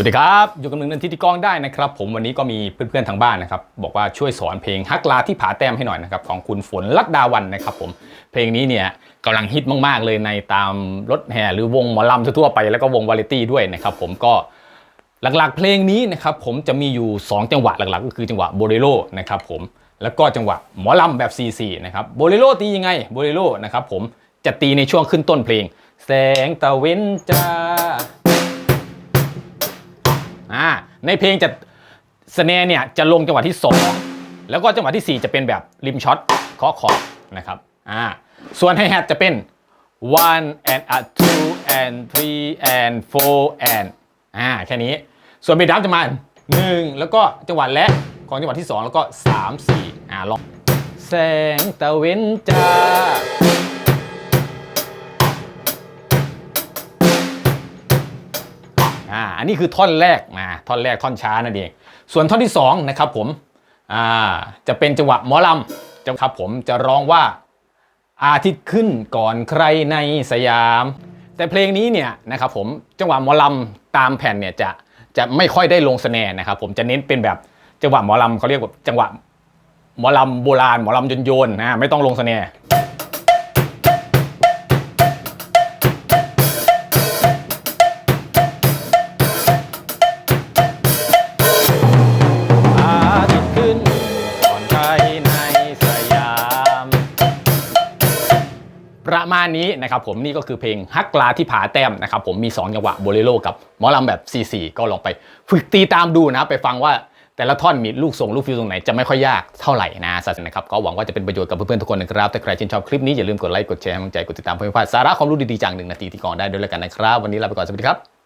วัสดีครับ อยู่กับหนึ่งนาทีที่กล้องได้นะครับผมวันนี้ก็มีเพื่อนๆทางบ้านนะครับบอกว่าช่วยสอนเพลงฮักลาที่ผาแต้มให้หน่อยนะครับของคุณฝนลักดาวันนะครับผมเพลงนี้เนี่ยกำลังฮิตมากๆเลยในตามรถแห่หรือวงหมอลำทั่วๆไปแล้วก็วงวาไรตี้ด้วยนะครับผมก็หลักๆเพลงนี้นะครับผมจะมีอยู่ 2 จังหวะหลักๆ ก็คือจังหวะโบเลโรนะครับผมแล้วก็จังหวะหมอลำแบบ4 4นะครับโบเลโรตียังไงโบเลโรนะครับผมจะตีในช่วงขึ้นต้นเพลง แสงตะเว้นจ้า อ่าในเพลงจะสเนร์เนี่ยจะลงจังหวะที่ 2 แล้วก็จังหวะทีสี่ 4 จะเป็นแบบริมช็อตเคาะคอร์ดนะครับอ่าส่วนไฮแฮทจะเป็น one and a two and three and four and อ่าแค่นี้ ส่วนเบสดรัมจะมา1แล้วก็จังหวะและของจังหวะที่ 2 แล้วก็ 3 4อ่าลองแสงตะเว้นจ้า อ่าอันนี้คือท่อนแรกมาท่อนแรกท่อนช้านั่นเอง ส่วนท่อนที่2นะครับผมอ่าจะเป็นจังหวะหมอลำจะครับผมจะร้องว่าอาทิตย์ขึ้นก่อนใครในสยาม แต่เพลงนี้เนี่ยนะครับผมจังหวะหมอลำตามแผ่นเนี่ยจะจะไม่ค่อยได้ลงสแนร์นะครับผมจะเน้นเป็นแบบจังหวะหมอลำเขาเรียกว่าจังหวะหมอลำโบราณหมอลำโยนๆนะไม่ต้องลงสแน ประมาณนี้นะครับผมนี่ก็คือเพลงฮักลาที่ผาแต้มนะครับผมมี2จังหวะโบเลโลกับหมอลำแบบ 4-4 ก็ลองไปฝึกตีตามดูนะไปฟังว่าแต่ละท่อนมีลูกทรงลูกฟิวตรงไหนจะไม่ค่อยยากเท่าไหร่นะสัสนะครับก็หวังว่าจะเป็นประโยชน์กับเพื่อนๆทุกคนนะครับถ้าใครชื่นชอบคลิปนี้อย่าลืมกดไลค์กดแชร์ให้กำลังใจกดติดตามเพื่อนๆสาระความรู้ดีๆจากหนึ่งนาทีที่ก่อนได้ด้วยแล้วกันนะครับ วันนี้ลาไปก่อนสวัสดีครับ